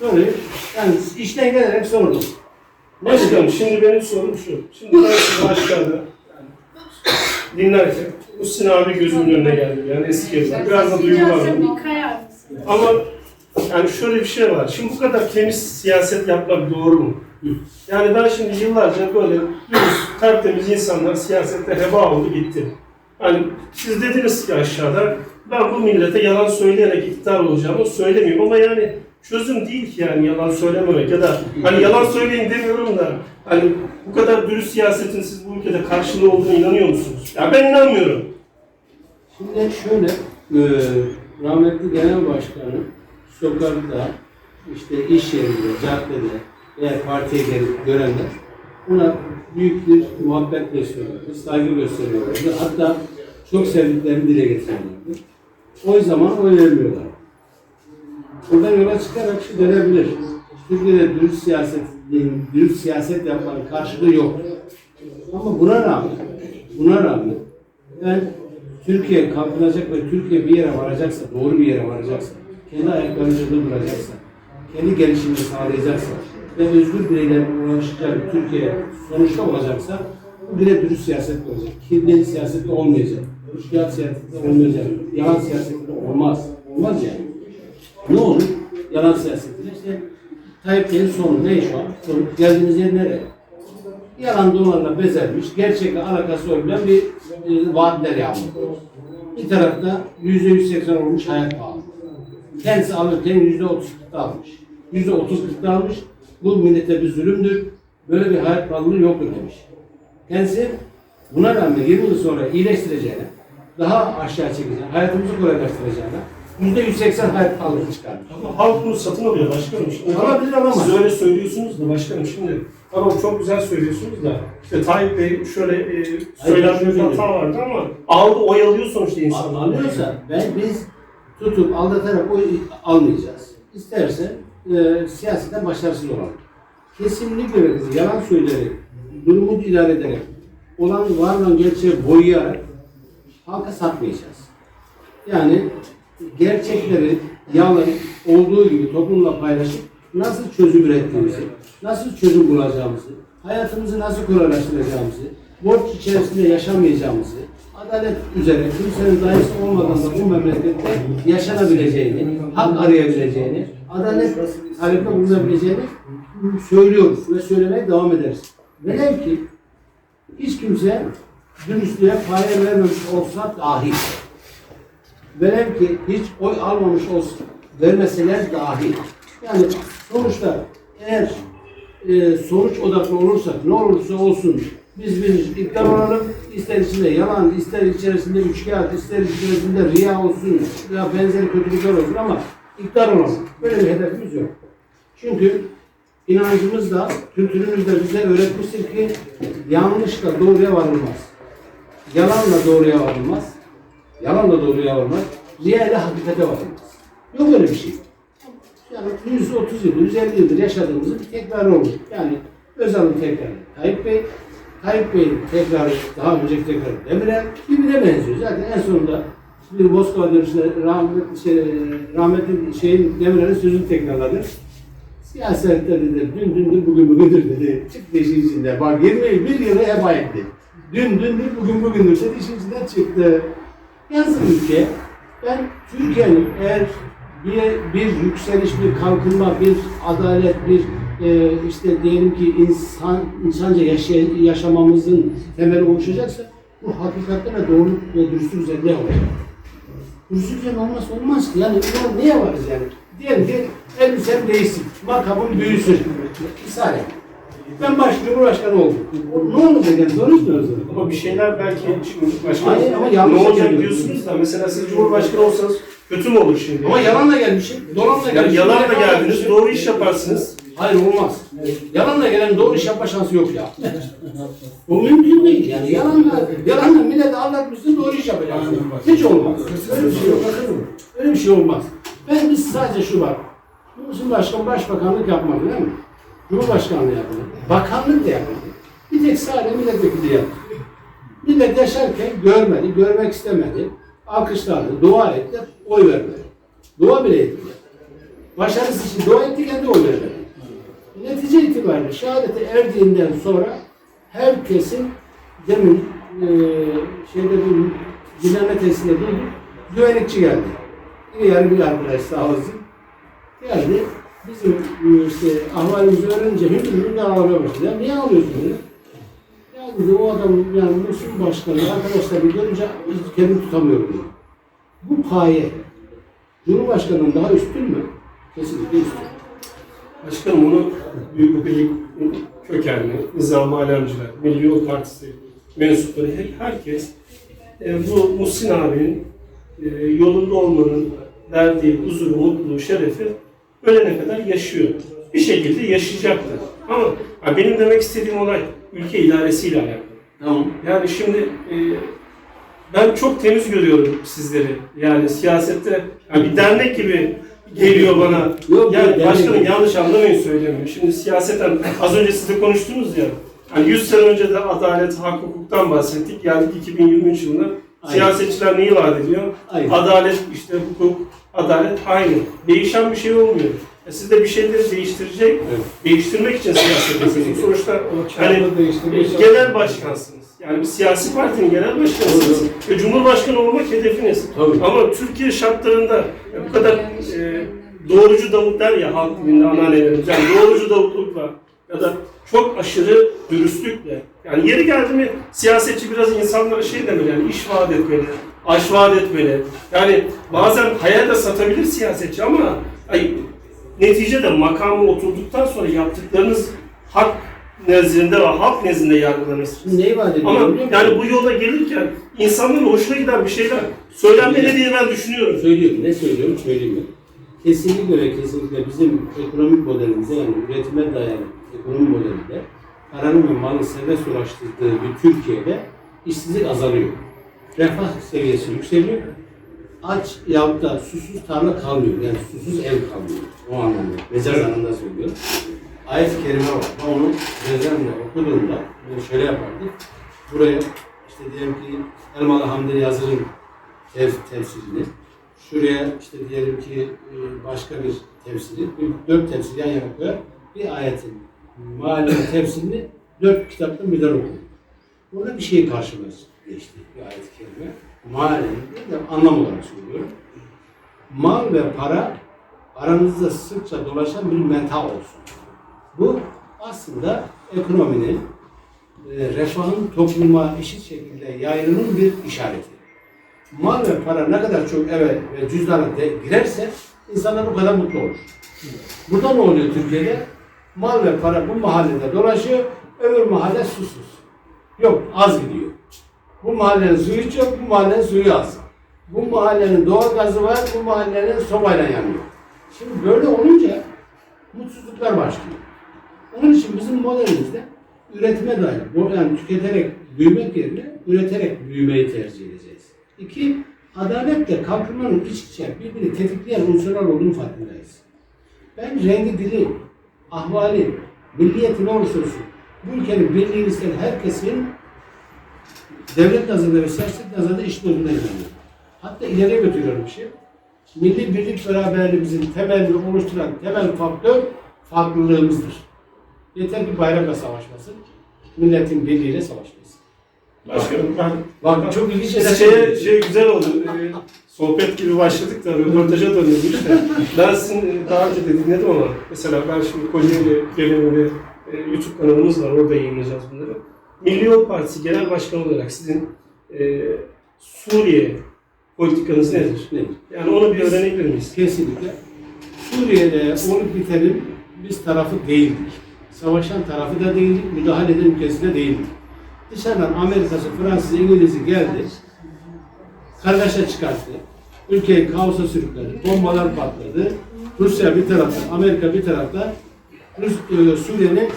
Soruyu yani işten gelerek sordum. Ne Başkanım şimdi benim sorum şu. Şimdi ben sizi aşağıda dinlerken Hüsnü abi gözümün önüne geldi. Yani eski yıllar. Biraz da duygulandım. Ama yani şöyle bir şey var. Şimdi bu kadar temiz siyaset yapmak doğru mu? Yani ben şimdi yıllarca böyle dürüst, tertemiz insanlar siyasette heba oldu gitti. Hani siz dediniz ki aşağıda ben bu millete yalan söyleyerek iktidar olacağımı söylemiyorum ama yani çözüm değil ki yani yalan söylememek ya da hani yalan söyleyin demiyorum da hani bu kadar dürüst siyasetin siz bu ülkede karşılığı olduğunu inanıyor musunuz? Ya ben inanmıyorum. Şimdi şöyle, e, rahmetli genel başkanı sokakta, işte iş yerinde, caddede veya partiye gelip görenler buna büyük bir muhabbet besliyorlardı, saygı gösteriyorlardı. Hatta çok sevdiklerini dile getiriyorlardı. O zaman oy vermiyorlar. Buradan yola çıkarak şu denebilir. Türkiye'de dürüst siyaset, dürüst siyaset yapmanın karşılığı yok. Ama buna rağmen, buna rağmen ben Türkiye kalkınacak ve Türkiye bir yere varacaksa, doğru bir yere varacaksa, kendi ayaklarının üzerinde duracaksa, kendi gelişimini sağlayacaksa ve özgür bireylerin ulaşacağı bir Türkiye sonuçta olacaksa bu bile dürüst siyaset olacak. Kirli siyasette olmayacak. Rüşkiyat siyasette olmayacak. Yalan siyasette olmaz. Olmaz yani. Ne olur? Yalan siyasetinde işte Tayyip Bey'in sonu ne şu an? Sonu geldiğimiz yer nereye? yalan dolarla bezenmiş, gerçekle alakası olmayan bir e, vaatler yapmış. Bir tarafta yüzde 180 olmuş hayat pahalı. Kendisi alırken yüzde 30 kırkta almış. Yüzde 30 kırkta almış. Bu millete bir zulümdür. Böyle bir hayat pahalılığı yoktur demiş. Kendisi buna rağmen 20 yıl sonra iyileştireceğine, daha aşağı çekeceğine, hayatımızı kolaylaştıracağına yüzde 180 hayat pahalılığı çıkarmış. Ama halk bunu satın alıyor başkanım. Şimdi Alabilir, alamaz. Siz öyle söylüyorsunuz da başkanım şimdi. Tamam çok güzel söylüyorsunuz da. İşte Tayyip Bey şöyle e, söylendiği bir hata vardı ama aldı oy alıyor sonuçta insanlar. Alıyorsa ben biz tutup aldatarak oy almayacağız. İsterse e, siyaseten başarısız olalım. Kesinlikle kesinlikle yalan söyleyerek, durumu idare ederek, olan var olan gerçeği boyayarak halka satmayacağız. Yani gerçekleri yalan olduğu gibi toplumla paylaşıp nasıl çözüm ürettiğimizi, nasıl çözüm bulacağımızı, hayatımızı nasıl kolaylaştıracağımızı, borç içerisinde yaşamayacağımızı, adalet üzere kimsenin dayısı olmadan da bu memlekette yaşanabileceğini, hak arayabileceğini, adalet talepte bulunabileceğini söylüyoruz ve söylemeye devam ederiz. Velev ki hiç kimse dürüstlüğe paya vermemiş olsa dahi velev ki hiç oy almamış olsun, vermeseler dahi. Yani sonuçta eğer e, sonuç odaklı olursak ne olursa olsun biz bir iktidar olalım, ister içinde yalan, ister içerisinde üçkağıt, ister içerisinde riya olsun ya benzeri kötülükler olsun ama iktidar olalım. Böyle bir hedefimiz yok. Çünkü inancımız da, kültürümüz de bize öğretmiştir ki yanlışla doğruya varılmaz. Yalanla doğruya varılmaz. Yalanla doğruya varılmaz. Riya ile hakikate varılmaz. Yok öyle bir şey. Yani 130 yıl, 150 yıldır yaşadığımızın bir tekrarı olur. Yani Özal'ın tekrarı Tayyip Bey, Tayyip Bey'in tekrarı daha önceki tekrarı Demirel birbirine benziyor. Zaten en sonunda bir Moskova dönüşünde rahmetli, şey, rahmetli şeyin Demirel'in sözünü tekrarladı. Siyasette dedi, dün dündür, bugün bugündür dedi. Çıktı işin içinde. Bak 21 yılı heba etti. Dün dündür, bugün bugündür dedi. işin içinden çıktı. Yazık ülke. Ben Türkiye'nin eğer bir, bir yükseliş, bir kalkınma, bir adalet, bir e, işte diyelim ki insan insanca yaşay- yaşamamızın temeli oluşacaksa bu hakikaten ve doğruluk ve dürüstlük üzerinde olacak. Dürüstlük üzerinde olmazsa olmaz ki. Yani ulan niye varız yani? Diyelim ki elbisem değişsin, makamım büyüsün. Misal ben baş cumhurbaşkanı oldum. Ne olacak yani? Ne olacak? Ama bir şeyler belki şimdi başka Hayır, ama yanlış ne olacak yapıyorsunuz. diyorsunuz da mesela siz Cumhurbaşkanı olsanız kötü mü olur şimdi? Ama yalanla gelmişim, dolanla yani gelmişim. yalanla geldiniz, doğru iş yaparsınız. Hayır olmaz. Yalanla gelen doğru iş yapma şansı yok ya. Bu mümkün değil yani. Yalanla, yalanla milleti anlatmışsın doğru iş yapacaksın. Hiç olmaz. Öyle bir şey yok. Öyle bir şey olmaz. Ben biz sadece şu var. Cumhurbaşkanı başbakanlık yapmadı değil mi? Cumhurbaşkanlığı yapmadı. Bakanlık da yapmadı. Bir tek sadece milletvekili yaptı. Millet yaşarken görmedi, görmek istemedi. Alkışlardı, dua etti, oy vermedi. Dua bile ettiler. başarısı için dua etti kendi oy vermedi. Netice itibariyle şehadete erdiğinden sonra herkesin demin e, şeyde bir dinleme tesisinde duydum. Güvenlikçi geldi. İyi yani bir arkadaş sağ olsun. Geldi. Bizim işte ahvalimizi öğrenince hündür hündür ağlamaya başladı. Ya niye ağlıyorsun dedi. Ya dedi o adam yani Musul Başkanı arkadaşlarını görünce kendimi tutamıyorum. Bu paye Cumhurbaşkanı'nın daha üstün mü? Kesinlikle üstün. Başkanım onu büyük beylik kökenli, nizam alemciler, Milli Yol Partisi mensupları, her- herkes e, bu Muhsin abinin e, yolunda olmanın verdiği huzuru, mutluluğu, şerefi ölene kadar yaşıyor. Bir şekilde yaşayacaktır. Ama ha, benim demek istediğim olay ülke idaresiyle alakalı. Tamam. Yani şimdi e, ben çok temiz görüyorum sizleri. Yani siyasette yani bir dernek gibi geliyor bana. Yok, yani başkanım yanlış anlamayın söylemiyorum. Şimdi siyaseten az önce siz de konuştunuz ya. Hani 100 sene önce de adalet, hak, hukuktan bahsettik. Geldik 2023 yılında. Aynen. Siyasetçiler neyi vaat ediyor? Aynen. Adalet, işte hukuk, adalet aynı. Değişen bir şey olmuyor. E siz de bir şeyleri değiştirecek, Evet. değiştirmek için siyaset yapıyorsunuz. Sonuçta hani genel başkansınız. Yani bir siyasi partinin genel başkanısınız. Ve Cumhurbaşkanı olmak hedefiniz. Tabii. Ama Türkiye şartlarında e, bu kadar e, doğrucu Davut der ya halk dilinde anneannelerimiz. Yani doğrucu Davutlukla ya da çok aşırı dürüstlükle. Yani yeri geldi mi siyasetçi biraz insanlara şey demeli yani iş vaat etmeli, aş vaat etmeli. Yani bazen hayal de satabilir siyasetçi ama ay, neticede makama oturduktan sonra yaptıklarınız hak nezdinde ve halk nezdinde yargılanırsınız. Neyi vaat ediyorum Ama yani bu yola gelirken insanların hoşuna giden bir şeyler söylenmeli diye ben düşünüyorum. Söylüyorum. Ne söylüyorum? Söyleyeyim mi? Kesinlikle ve kesinlikle bizim ekonomik modelimize yani üretime dayalı ekonomi modelinde paranın ve malın serbest ulaştırdığı bir Türkiye'de işsizlik azalıyor. Refah seviyesi yükseliyor. Aç yahut da susuz tarla kalmıyor. Yani susuz ev kalmıyor. O anlamda. Mecaz anlamda söylüyorum. Ayet-i Kerime var. Ben onu Mezar'la okuduğumda şöyle yapardık. Buraya işte diyelim ki Elmalı Hamdi Yazır'ın tev tefsirini, şuraya işte diyelim ki e, başka bir tefsiri, bir- dört tefsir yan yana koyar, bir ayetin mahallenin tefsirini dört kitaptan birden okur. Orada bir şey karşıma geçti, bir ayet-i kerime. Mahallenin değil de anlam olarak söylüyorum. Mal ve para aranızda sıkça dolaşan bir meta olsun. Bu aslında ekonominin, e, refahın topluma eşit şekilde yayılının bir işareti. Mal ve para ne kadar çok eve ve cüzdana girerse insanlar o kadar mutlu olur. Burada ne oluyor Türkiye'de? Mal ve para bu mahallede dolaşıyor, öbür mahalle susuz. Yok, az gidiyor. Bu mahallenin suyu çok, bu mahallenin suyu az. Bu mahallenin doğal gazı var, bu mahallenin sobayla yanıyor. Şimdi böyle olunca mutsuzluklar başlıyor. Onun için bizim modelimizde üretime bu- yani tüketerek büyümek yerine üreterek büyümeyi tercih edeceğiz. İki, adaletle kalkınmanın iç içe birbirini tetikleyen unsurlar olduğunu farkındayız. Ben rengi, dili, ahvali, milliyeti ne olursa olsun bu ülkenin birliğini isteyen herkesin devlet nazarında ve siyaset nazarında eşit olduğuna inanıyorum. Hatta ileriye götürüyorum bir şey. Milli birlik beraberliğimizin temelini oluşturan temel faktör farklılığımızdır. Yeter ki bayrakla savaşmasın, milletin birliğiyle savaşmasın. Başkanım ben Bak çok ilginç şeyler şey, şey güzel oldu. Ee, sohbet gibi başladık da röportaja dönüyoruz işte. Ben sizin e, daha önce de dinledim ama mesela ben şimdi Kocaeli genelinde e, YouTube kanalımız var. Orada yayınlayacağız bunları. Milli Yol Partisi Genel Başkanı olarak sizin e, Suriye politikanız nedir? Nedir? Yani onu bir öğrenebilir miyiz? Kesinlikle. Suriye'de olup bitenin biz tarafı değildik. Savaşan tarafı da değildik, müdahale eden ülkesi de değildik. Dışarıdan Amerika'sı, Fransız, İngiliz'i geldi, kargaşa çıkarttı. Ülkeyi kaosa sürükledi, bombalar patladı. Rusya bir tarafta, Amerika bir tarafta Rus, e, Suriye'nin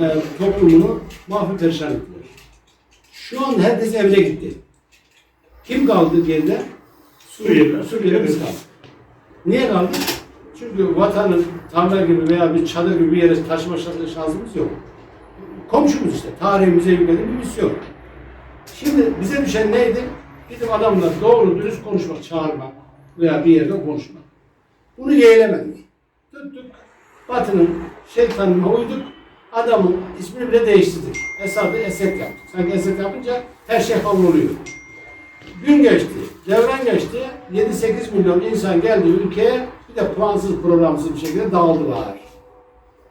e, toplumunu mahvi perişan ettiler. Şu an herkes evine gitti. Kim kaldı geride? Suriyeliler. Suriye'de biz kaldık. Niye kaldık? Çünkü vatanın tarla gibi veya bir çadır gibi bir yere taşıma şans- şansımız yok. Komşumuz işte. Tarihimize yüklediği bir misyon. Şimdi bize düşen neydi? Gidip adamla doğru dürüst konuşmak, çağırmak veya bir yerde konuşmak. Bunu yeğlemedik. Tuttuk. Batı'nın şeytanına uyduk. Adamın ismini bile değiştirdik. Esad'ı Esed yaptık. Sanki Esed yapınca her şey oluyor. Gün geçti, devren geçti. 7-8 milyon insan geldi ülkeye. Bir de puansız programsız bir şekilde dağıldılar.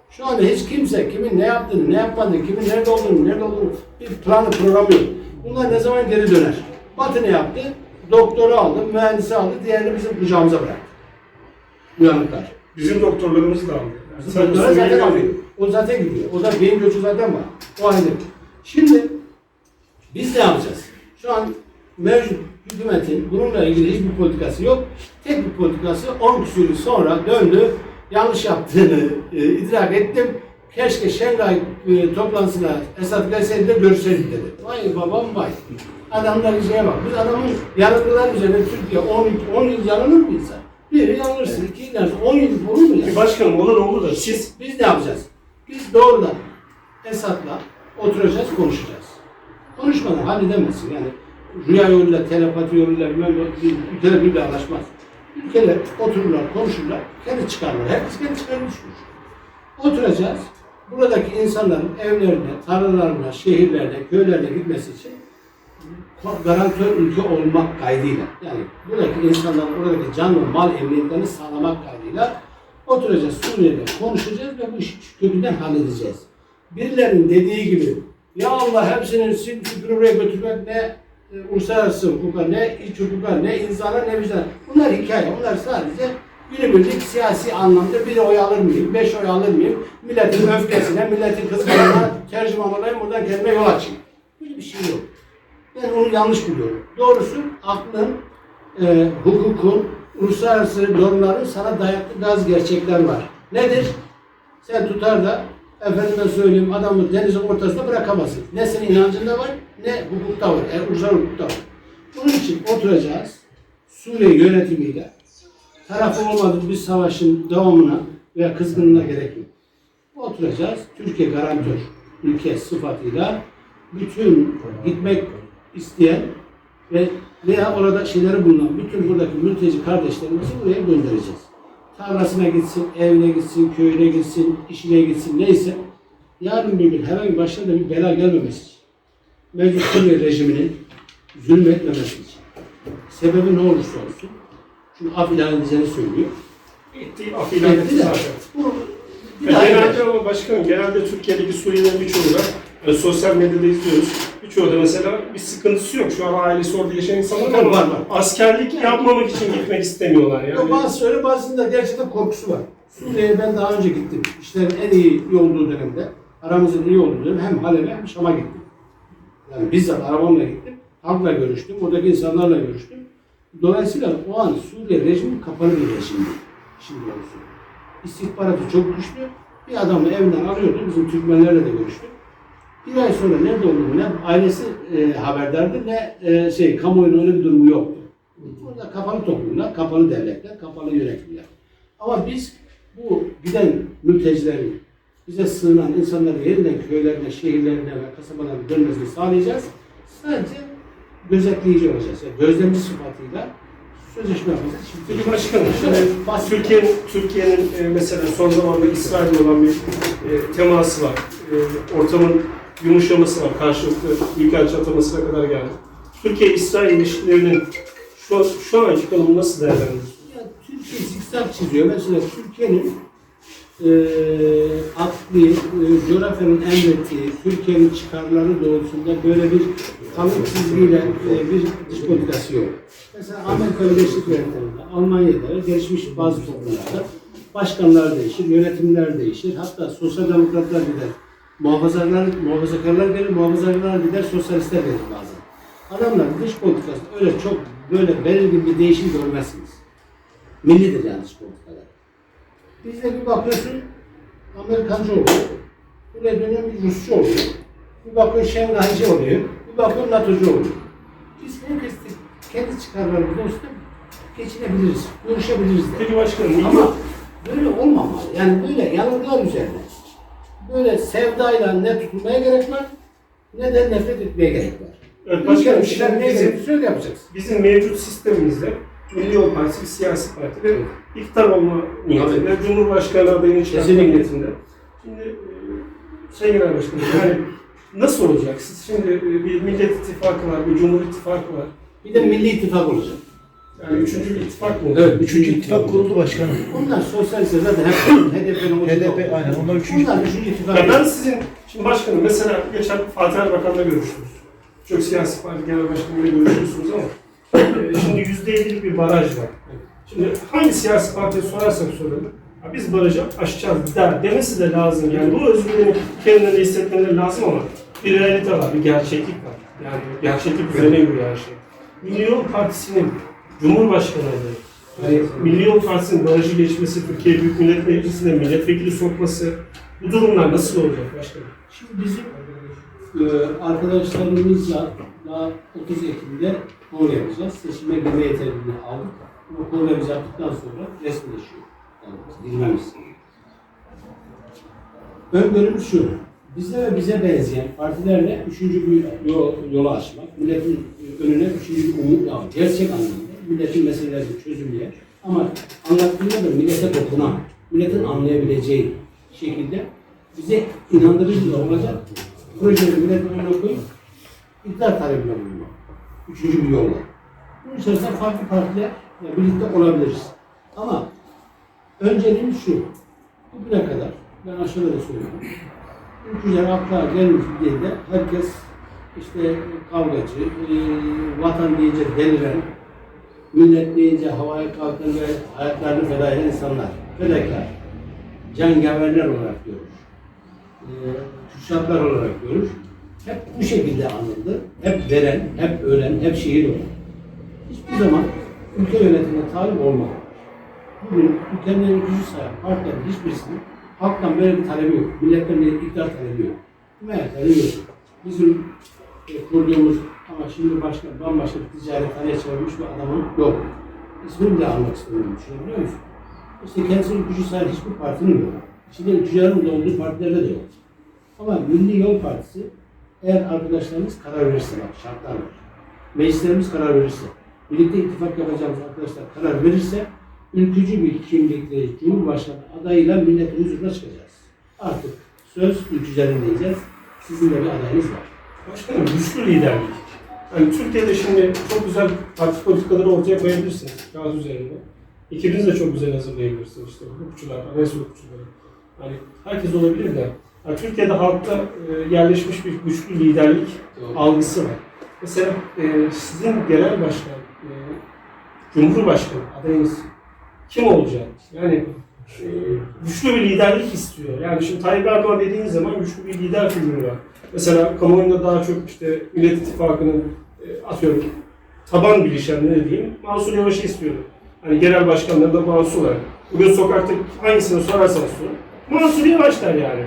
Şu anda hiç kimse kimin ne yaptığını, ne yapmadığını, kimin nerede olduğunu, nerede olduğunu bir planı programı yok. Bunlar ne zaman geri döner? Batı ne yaptı? Doktoru aldı, mühendisi aldı, diğerini bizim kucağımıza bıraktı. Uyanıklar. Bizim doktorlarımız da aldı. Yani doktora zaten alıyor. değil. O zaten gidiyor. O da beyin göçü zaten var. O ayrı. Şimdi biz ne yapacağız? Şu an mevcut hükümetin bununla ilgili hiçbir politikası yok. Tek bir politikası 10 küsur yıl sonra döndü. Yanlış yaptığını e, idrak ettim. Keşke Şengay e, toplantısına Esad gelseydi de görüşseydik dedi. Vay babam vay. Adamlar şeye bak. Biz adamın yanılgılar üzerine Türkiye 10, 10 yıl yanılır mı insan? Biri yanılırsın, iki yanılırsın, 10 yıl olur mu ya? Ki Başkanım olur oldu da siz Biz ne yapacağız? Biz doğrudan Esad'la oturacağız, konuşacağız. Konuşmadan halledemezsin. Yani rüya yoluyla, telepati yoluyla bilmem birbirle anlaşmaz. Ülkeler otururlar, konuşurlar, kendi çıkarlar. Herkes kendi çıkarını düşünür. Oturacağız. Buradaki insanların evlerine, tarlalarına, şehirlerine, köylerine gitmesi için garantör ülke olmak kaydıyla yani buradaki insanların oradaki can ve mal emniyetlerini sağlamak kaydıyla oturacağız Suriye'de konuşacağız ve bu işi kökünden halledeceğiz. Birilerinin dediği gibi ya Allah hepsinin sil süpürü buraya götürmek ne uluslararası hukuka, ne iç hukuka, ne insana, ne vicdana. Bunlar hikaye. Bunlar sadece günübirlik siyasi anlamda bir oy alır mıyım, beş oy alır mıyım, milletin öfkesine, milletin kızgınlığına tercüman olayım, buradan kendime yol açayım. Böyle bir şey yok. Ben onu yanlış buluyorum. Doğrusu aklın, e, hukukun, uluslararası normların sana dayattığı gaz gerçekler var. Nedir? Sen tutar da efendime söyleyeyim adamı denizin ortasında bırakamazsın. Ne senin inancında var ne hukukta var. E, uluslararası hukukta var. Bunun için oturacağız. Suriye yönetimiyle tarafı olmadığı bir savaşın devamına veya kızgınlığına gerek yok. Oturacağız. Türkiye garantör ülke sıfatıyla bütün gitmek isteyen ve veya orada şeyleri bulunan bütün buradaki mülteci kardeşlerimizi buraya göndereceğiz. Tarlasına gitsin, evine gitsin, köyüne gitsin, işine gitsin neyse yarın bir gün herhangi başına da bir bela gelmemesi için mevcut Suriye rejiminin zulmetmemesi için sebebi ne olursa olsun çünkü af ilan edeceğini söylüyor. gitti af ilan etti zaten. daha genelde ama başkanım genelde Türkiye'deki Suriyelilerin birçoğu da e, sosyal medyada izliyoruz. Birçoğu da mesela bir sıkıntısı yok. Şu an ailesi orada yaşayan insanlar Var, var, askerlik yapmamak için gitmek istemiyorlar yani. Bazısı öyle bazısında gerçekten korkusu var. Suriye'ye ben daha önce gittim. İşlerin en iyi olduğu dönemde, aramızın iyi olduğu dönem hem Halep'e hem Şam'a gittim. Yani bizzat arabamla gittim. Halkla görüştüm, oradaki insanlarla görüştüm. Dolayısıyla o an Suriye rejimi kapalı bir rejimdi. Şimdi olsun. İstihbaratı çok güçlü. Bir adamı evinden arıyordu. Bizim Türkmenlerle de görüştük. Bir ay sonra nerede olduğunu ne ailesi e, haberdardı ne e, şey kamuoyunun öyle bir durumu yoktu. Burada kapalı toplumlar, kapalı devletler, kapalı yönetimler. Ama biz bu giden mültecilerin, bize sığınan insanların yeniden köylerine, şehirlerine ve kasabalarına dönmesini sağlayacağız. Sadece gözetleyici olacağız. Yani gözlemci sıfatıyla sözleşme yapacağız. Şimdi Peki başkanım, şimdi Türkiye'nin e, mesela son zamanda İsrail'le olan bir e, teması var. E, ortamın yumuşaması var. Karşılıklı büyükelçi atamasına kadar geldi. Türkiye-İsrail ilişkilerinin şu, şu anki konumu nasıl değerlendiriyorsunuz? Türkiye zikzak çiziyor. Mesela Türkiye'nin eee akli, e, coğrafyanın emrettiği, Türkiye'nin çıkarları doğrultusunda böyle bir kalın çizgiyle e, bir dış politikası yok. Mesela Amerika Birleşik Devletleri'nde, Almanya'da gelişmiş bazı toplumlarda başkanlar değişir, yönetimler değişir. Hatta sosyal demokratlar gider, muhafazakarlar, muhafazakarlar gelir, muhafazakarlar gider, sosyalistler gelir bazen. Adamlar dış politikasında öyle çok böyle belirgin bir değişim görmezsiniz. Millidir yani dış politikalar. Bizde bir bakıyorsun Amerikancı oluyor. Buraya dönüyor bir Rusçu oluyor. Bir bakıyorsun Şengaycı oluyor. Bir bakıyorsun NATO'cu oluyor. Biz herkes kendi çıkarlarımız olsun geçinebiliriz, görüşebiliriz de. Peki başkanım, Ama böyle olmamalı. Yani böyle yanılgılar üzerine. Böyle sevdayla ne tutulmaya gerek var ne de nefret etmeye gerek var. Evet, kere bir şeyler ne bizim- gerekiyorsa öyle yapacaksın. bizim mevcut sistemimizde Milli Yol Partisi bir siyasi parti ve iktidar olma niyetinde, Cumhurbaşkanı adayını çıkartma niyetinde. Şimdi e, Sayın Genel Başkanım, yani nasıl olacak? Siz şimdi e, bir Millet İttifakı var, bir Cumhur İttifakı var. Bir de Milli İttifak olacak. Yani üçüncü bir ittifak mı olacak? Evet, üçüncü ittifak kuruldu başkanım. Onlar sosyalistler zaten hep HDP'nin ucunda HDP oldu. aynen onlar üçüncü. Onlar üçüncü ittifak. Ya ben sizin, şimdi başkanım mesela geçen Fatih Erbakan'la görüştünüz. Çok siyasi parti genel başkanıyla görüşüyorsunuz ama e, şimdi yüzde ellilik bir baraj var. Şimdi hangi siyasi partiye sorarsak soralım, ya biz barajı aşacağız der demesi de lazım. Yani bu özgürlüğünü kendilerine hissetmeleri lazım ama bir realite var, bir gerçeklik var. Yani gerçeklik üzerine yürüyor her şey. Milli Yol Partisi'nin Cumhurbaşkanı adayı, yani Milli Yol Partisi'nin barajı geçmesi, Türkiye Büyük Millet Meclisi'ne milletvekili sokması, bu durumlar nasıl olacak başkanım? Şimdi bizim e, arkadaşlarımızla daha 30 Ekim'de kongre yapacağız. Seçime girme yeterliliğini aldık. Ama kongremizi yaptıktan sonra resmileşiyor. Yani girmemiz. Öngörümüz şu. Bize ve bize benzeyen partilerle üçüncü bir yol, yolu açmak. Milletin önüne üçüncü bir umut, yani gerçek anlamda milletin meselelerini çözümleyen ama anlattığında da millete dokunan, milletin anlayabileceği şekilde bize inandırıcı da olacak projeleri milletin önüne koyup iktidar talebine bulunmak. Üçüncü bir yolla. Bunun içerisinde farklı partiler birlikte olabiliriz. Ama önceliğimiz şu. Bugüne kadar ben aşağıda da söylüyorum. Ülkücüler akla geldiğinde herkes işte kavgacı, e, vatan deyince deliren, millet deyince havaya kalkan ve hayatlarını feda eden insanlar, fedakar, cengaverler olarak görür. E, olarak görür. Hep bu şekilde anıldı. Hep veren, hep ölen, hep şehit olan. Hiçbir zaman ülke yönetimine talip olmadı. Bugün ülkenin gücü sayan partilerin hiçbirisinin halktan böyle bir talebi yok. Milletten bir iktidar talebi yok. Meğer talebi yok. Bizim e, kurduğumuz ama şimdi başka bambaşka bir ticarethaneye çevirmiş bir adamın yok. İsmini bile almak istemiyorum. Düşünebiliyor musun? İşte kendisinin gücü sayan hiçbir partinin yok. İçinde ülkücülerin olduğu partilerde de yok. Ama Milli Yol Partisi eğer arkadaşlarımız karar verirse bak şartlar var. Meclislerimiz karar verirse, birlikte ittifak yapacağımız arkadaşlar karar verirse ülkücü bir kimlikle Cumhurbaşkanı adayıyla milletin huzuruna çıkacağız. Artık söz ülkücülerin diyeceğiz. Sizin de bir adayınız var. Başkanım güçlü liderlik. Yani Türkiye'de şimdi çok güzel parti politikaları ortaya koyabilirsiniz kağıt üzerinde. İkiniz de çok güzel hazırlayabilirsiniz işte hukukçular, anayasa hukukçuları. Hani herkes olabilir de. Yani Türkiye'de halkta e, yerleşmiş bir güçlü liderlik Doğru. algısı var. Mesela e, sizin genel başkan, e, Cumhurbaşkanı adayınız kim olacak? Yani e, güçlü bir liderlik istiyor. Yani şimdi Tayyip Erdoğan dediğiniz zaman güçlü bir lider figürü var. Mesela kamuoyunda daha çok işte Millet İttifakı'nın e, atıyorum taban bileşenleri diyeyim Mansur Yavaş'ı istiyordu. Hani genel başkanları da Mansur var. Bugün sokakta hangisini sorarsanız sorun. Mansur Yavaş der yani.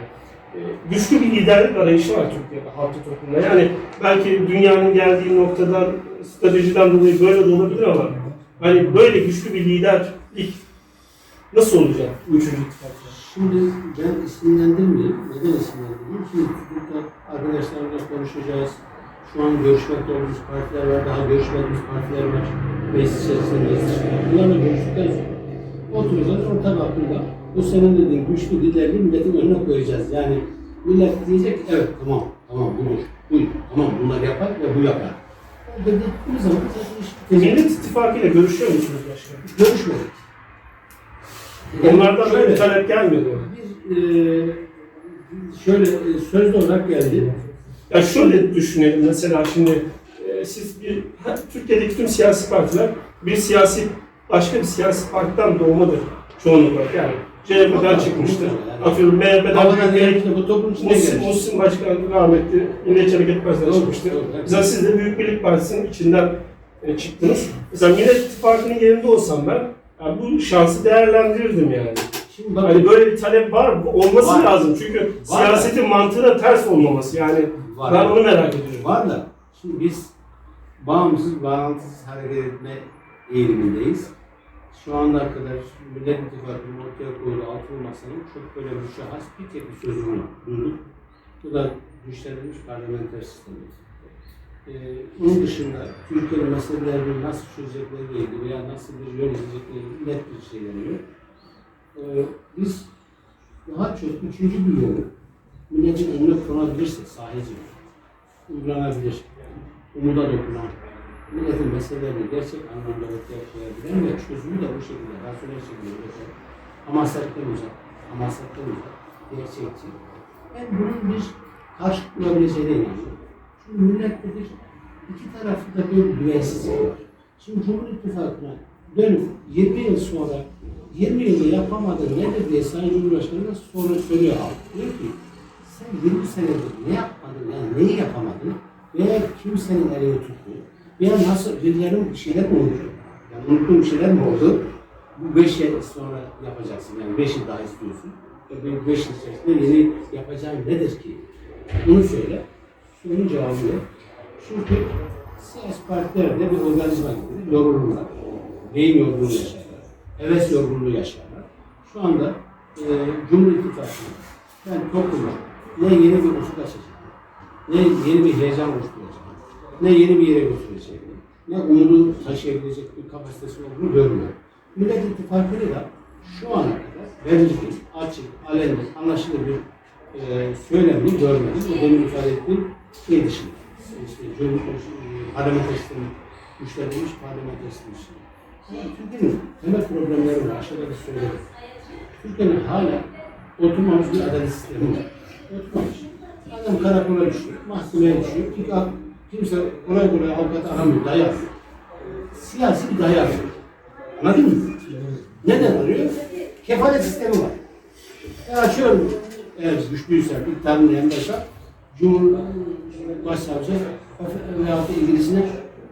E, güçlü bir liderlik arayışı var Türkiye'de halkta toplumda. Yani belki dünyanın geldiği noktadan, stratejiden dolayı böyle de olabilir ama hani böyle güçlü bir liderlik nasıl olacak bu üçüncü ittifakta? Şimdi ben isimlendirmeyeyim. Neden isimlendirmeyeyim? Şimdi Türk'te arkadaşlarımla konuşacağız. Şu an görüşmekte olduğumuz partiler var. Daha görüşmediğimiz partiler var. Meclis içerisinde, meclis dışında. Bunlarla görüştükten sonra oturacağız. Ortak aklında bu senin dediğin güçlü liderliği milletin önüne koyacağız. Yani millet diyecek ki, evet tamam, tamam budur, buy, tamam bunlar yapar ve bu yapar. Dediğimiz zaman zaten iş bitecek. Millet İttifakı ile görüşüyor musunuz başkanım? Görüşmedik. Onlardan böyle talep gelmedi? Bir e, şöyle e, sözlü olarak geldi. Ya şöyle düşünelim mesela şimdi e, siz bir ha, Türkiye'deki tüm siyasi partiler bir siyasi başka bir siyasi partiden doğmadır çoğunlukla yani CHP'den çıkmıştır. Atıyorum MHP'den bir de bu toplum içinde Muhsin. Muhsin Başkan rahmetli Milliyetçi Hareket Partisi'nden doğru. Mesela siz de Büyük Birlik Partisi'nin içinden e, çıktınız. Mesela Millet İttifakı'nın yerinde olsam ben yani bu şansı değerlendirirdim yani. Şimdi bak, Hani böyle bir talep var mı? Olması Var. lazım çünkü siyasetin mantığına ters olmaması yani. Var. Ben onu merak ediyorum. var da şimdi biz bağımsız, bağımsız hareket etme eğilimindeyiz. Şu ana kadar Millet İttifakı'nın ortaya koyduğu altılı masanın çok böyle bir şahıs bir tek bir sözünü duyduk. Bu da güçlendirilmiş parlamenter sistemi. Ee, onun dışında Türkiye'nin meselelerini nasıl çözeceklerle ilgili veya nasıl bir yol izleyecekleri net bir şeyleri yok. Ee, biz daha çok üçüncü bir yolu milletin önüne konabilirsek sahici, uygulanabilir, umuda dokunan, milletin meselelerini gerçek anlamda ortaya koyabilen ve çözümü de bu şekilde, rasyonel şekilde üreten, hamasetten uzak, hamasetten uzak, gerçekçi. Ben bunun bir karşılık bulabileceğine inanıyorum. Çünkü millette bir iki tarafta da bir güvensizlik var. Şimdi Cumhur İttifakı'na dönüp 20 yıl sonra 20 yılda yapamadın nedir diye Sayın Cumhurbaşkanı'na soru soruyor halk. Diyor ki sen 20 senedir ne yapmadın yani neyi yapamadın veya kimsenin elini tuttu veya nasıl birilerinin bir şeyler mi oldu? Yani unuttuğun bir şeyler mi oldu? Bu 5 yıl sonra yapacaksın yani 5 yıl daha istiyorsun. Ve 5 yıl içerisinde yeni yapacağın nedir ki? Bunu söyle. Cevabı yok. Çünkü siyasi partiler de bir organizma gibi yorulurlar. Beyin yorgunluğu yaşarlar. Heves yorgunluğu yaşarlar. Şu anda e, Cumhur İttifakı'nın yani topluma ne yeni bir ufuk açacak, ne yeni bir heyecan oluşturacak, ne yeni bir yere götürecek, ne umudu taşıyabilecek bir kapasitesi olduğunu görmüyor. Millet İttifakı'nı da şu ana kadar belirgin, açık, aleni, anlaşılır bir e, söylemini görmedim. O demin ifade ettiğim dışında. İşte Cumhur parlamenteristin güçlendirilmiş parlamenteristin dışında. Ama Türkiye'nin temel problemleri var. Aşağıda da söyledim. Türkiye'nin hala oturmamış bir adalet sistemi var. Oturmamış. Adam karakola düşüyor, mahkemeye düşüyor. Ki kimse kolay kolay avukat aramıyor, dayak. Siyasi bir dayak. Anladın mı? Neden arıyor? Kefalet sistemi var. Ben açıyorum. Eğer güçlüyse, iktidarın yanındaysa Cumhur Başsavcı veyahut da ilgilisine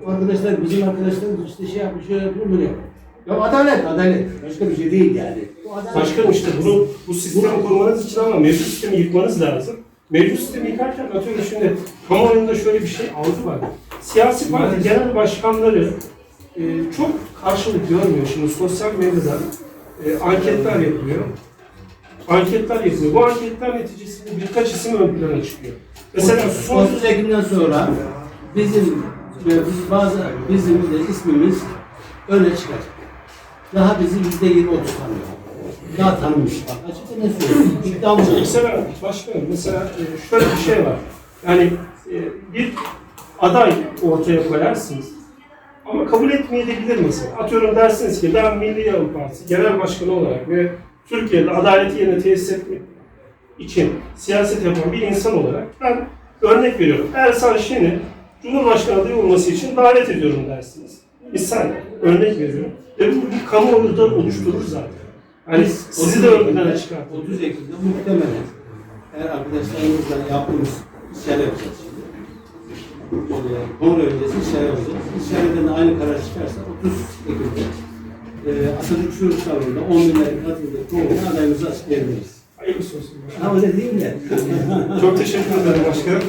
arkadaşlar bizim arkadaşlarımız işte şey yapmış, şöyle yapıyor, böyle yapıyor. Ya adalet, adalet. Başka bir şey değil yani. Bu adalet. Başkanım işte bunu, bu sistemi kurmanız için ama mevcut sistemi yıkmanız lazım. Mevcut sistemi yıkarken atıyorum şimdi kamuoyunda şöyle bir şey algı var. Siyasi parti genel başkanları e, çok karşılık görmüyor. Şimdi sosyal medyada e, anketler yapılıyor. Anketler yapılıyor. Bu anketler neticesinde birkaç isim ön plana çıkıyor. Mesela son 30 Ekim'den sonra bizim biz bazı bizim de ismimiz öne çıkacak. Daha bizi yüzde yirmi otuz tanıyor. Daha tanınmış. Bak açıkça ne söylüyorum? İddiam bu. Mesela başkanım mesela e, şöyle bir şey var. Yani e, bir aday ortaya koyarsınız. Ama kabul etmeyebilir mesela. Atıyorum dersiniz ki ben Milli Yol Partisi Genel Başkanı olarak ve Türkiye'de adaleti yerine tesis etmek için siyaset yapan bir insan olarak ben örnek veriyorum. Ersan Şen'i Cumhurbaşkanı adayı olması için davet ediyorum dersiniz. Misal örnek veriyorum. Ve bu bir kamuoyu da oluşturur zaten. Hani sizi de ön plana çıkartır. 30 Ekim'de muhtemelen eğer arkadaşlarımızla yaptığımız işler yapacağız şimdi. Böyle kongre öncesi işler yapacağız. İşlerden de aynı karar çıkarsa 30 Ekim'de e, Atatürk Şuur Salonu'nda 10 binlerin katıldığı kongre adayımızı açıklayabiliriz. Hayırlısı olsun. Mi? Çok teşekkür ederim başkanım.